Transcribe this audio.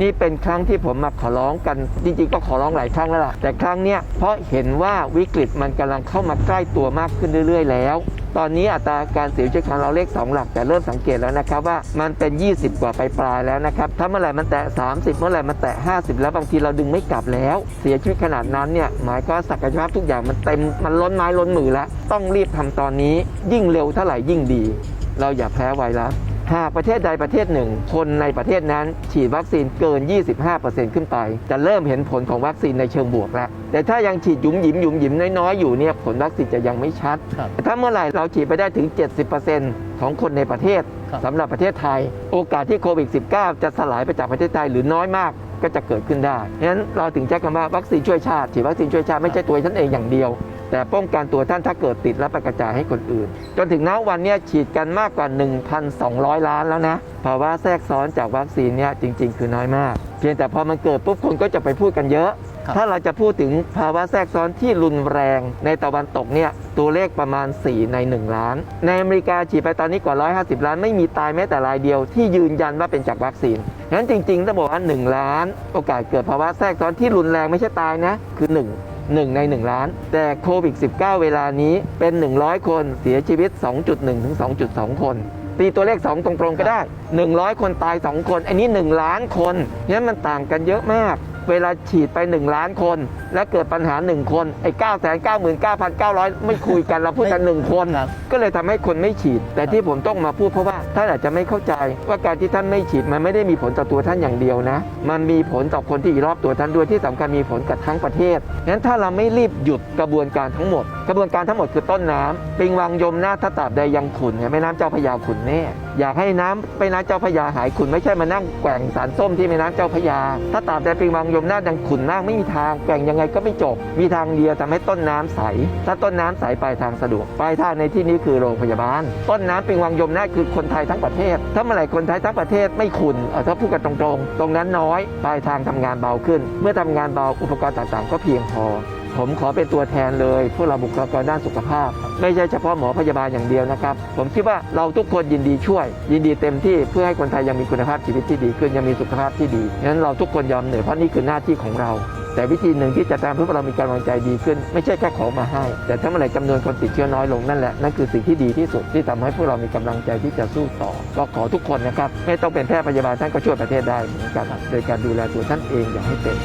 นี่เป็นครั้งที่ผมมาขอร้องกันจริงๆก็ขอร้องหลายครั้งแล้วล่ะแต่ครั้งเนี้ยเพราะเห็นว่าวิกฤตมันกำลังเข้ามาใกล้ตัวมากขึ้นเรื่อย ๆ แล้ว ตอนนี้อัตราการเสียชีวิตของเราเลข 2 หลัก แต่เริ่มสังเกตแล้วนะครับว่ามันเป็น 20 กว่าไปปลายแล้วนะครับถ้าเมื่อไหร่มันแตะ 30 เมื่อไหร่มันแตะ 50 แล้วบางทีเราดึงไม่กลับแล้ว เสียชีวิตขนาดนั้นเนี่ยหมายก็ศักยภาพทุกอย่างมันเต็มมันล้นไม้ล้นมือแล้วต้องรีบทำตอนนี้ยิ่งเร็วเท่าไหร่ยิ่งดี เราอย่าแพ้ไวรัส หากประเทศใดประเทศหนึ่ง คนในประเทศนั้น ฉีดวัคซีนเกิน 25%ขึ้นไป จะเริ่มเห็นผลของวัคซีนในเชิงบวกแล้ว แต่ถ้ายังฉีดหยุมหยิมหยุมหยิมน้อยๆอยู่เนี่ยผลวัคซีนจะยังไม่ชัด แต่ถ้าเมื่อไหร่เราฉีดไปได้ถึง 70%ของคนในประเทศสำหรับประเทศไทย โอกาสที่โควิด -19 จะสลายไปจากประเทศไทยหรือน้อยมากก็จะเกิดขึ้นได้ฉะนั้นเราถึงใช้คำว่าวัคซีนช่วยชาติฉีดวัคซีนช่วยชาติไม่ใช่ตัวท่านเองอย่างเดียว แต่ป้องกันตัวท่านถ้าเกิดติดแล้วไปกระจายให้คนอื่น จนถึงณวันเนี้ยฉีดกันมากกว่า 1,200 ล้านแล้วนะภาวะแทรกซ้อนจากวัคซีนเนี่ยจริง ๆ คือน้อยมาก เพียงแต่พอมันเกิดปุ๊บคนก็จะไปพูดกันเยอะครับถ้าเราจะพูดถึงภาวะแทรกซ้อนที่รุนแรงในตะวันตกเนี่ยตัวเลขประมาณ 4 ใน 1 ล้าน ในอเมริกาฉีดไปตอนนี้กว่า 150 ล้านไม่มีตายแม้แต่รายเดียวที่ยืนยันว่าเป็นจากวัคซีนงั้นจริงๆต้องบอกว่า1ล้าน โอกาสเกิดภาวะแทรกซ้อนที่รุนแรงไม่ใช่ตายนะคือ 1 1 ใน 1 ล้าน แต่โควิด -19 เวลานี้เป็น 100 คนเสียชีวิต 2.1 ถึง 2.2 คนตีตัวเลข 2 ตรงๆก็ได้ 100 คนตาย 2 คน อันนี้ 1 ล้านคนงั้นมันต่างกันเยอะมาก เวลาฉีดไป 1 ล้านคน และเกิดปัญหา 1 คนไอ้9 9 9 9 9 0ไม่คุยกันเราพูดกัน1คนครับก็เลยทำให้คนไม่ฉีด แต่ที่ผมต้องมาพูดเพราะว่าท่านอาจจะไม่เข้าใจ ว่าการที่ท่านไม่ฉีดมันไม่ได้มีผลต่อตัวท่านอย่างเดียวนะ มันมีผลต่อคนที่อยู่รอบตัวท่านด้วยที่สำคัญมีผลกับทั้งประเทศงั้นถ้าเราไม่รีบหยุดกระบวนการทั้งหมด กระบวนการทั้งหมดคือต้นน้ำปิงวังยมหน้าถ้าตราบใดยังขุนเนี่ยแม่น้ำเจ้าพยาขุนแน่อยากให้น้ำแม่น้ำเจ้าพยาหายขุนไม่ใช่มานั่งแกว่งสารส้มที่แม่น้ำเจ้าพยา ถ้าตราบใดปิงวังยมหน้ายังขุนมากไม่มีทางแกว่งยังไงก็ไม่จบ มีทางเดียวทำให้ต้นน้ำใส ถ้าต้นน้ำใสปลายทางสะดวกปลายทางในที่นี้คือโรงพยาบาล ต้นน้ำปิงวังยมหน้าคือคนไทยทั้งประเทศ ถ้าเมื่อไหร่คนไทยทั้งประเทศไม่ขุนถ้าพูดกันตรงๆ ตรงนั้นน้อยปลายทางทำงานเบาขึ้น เมื่อทำงานเบาอุปกรณ์ต่างๆ ก็เพียงพอ ผมขอเป็นตัวแทนเลยพวกเราบุคลากรด้านสุขภาพ ไม่ใช่เฉพาะหมอพยาบาลอย่างเดียวนะครับ ผมคิดว่าเราทุกคนยินดีช่วย ยินดีเต็มที่เพื่อให้คนไทยยังมีคุณภาพชีวิตที่ดีขึ้นยังมีสุขภาพที่ดีงั้นเราทุกคนยอมเหนื่อยเพราะนี่คือหน้าที่ของเรา แต่วิธีหนึ่งที่จะทำให้พวกเรามีกำลังใจดีขึ้น ไม่ใช่แค่ของมาให้ แต่ถ้าเมื่อไหร่จำนวนคนติดเชื้อน้อยลงนั่นแหละนั่นคือสิ่งที่ดีที่สุดที่ทำให้พวกเรามีกำลังใจที่จะสู้ต่อก็ขอทุกคนนะครับไม่ต้องเป็นแพทย์พยาบาลท่านก็ช่วยประเทศได้เหมือนกันโดยการดูแลตัวท่านเองอย่างให้เป็น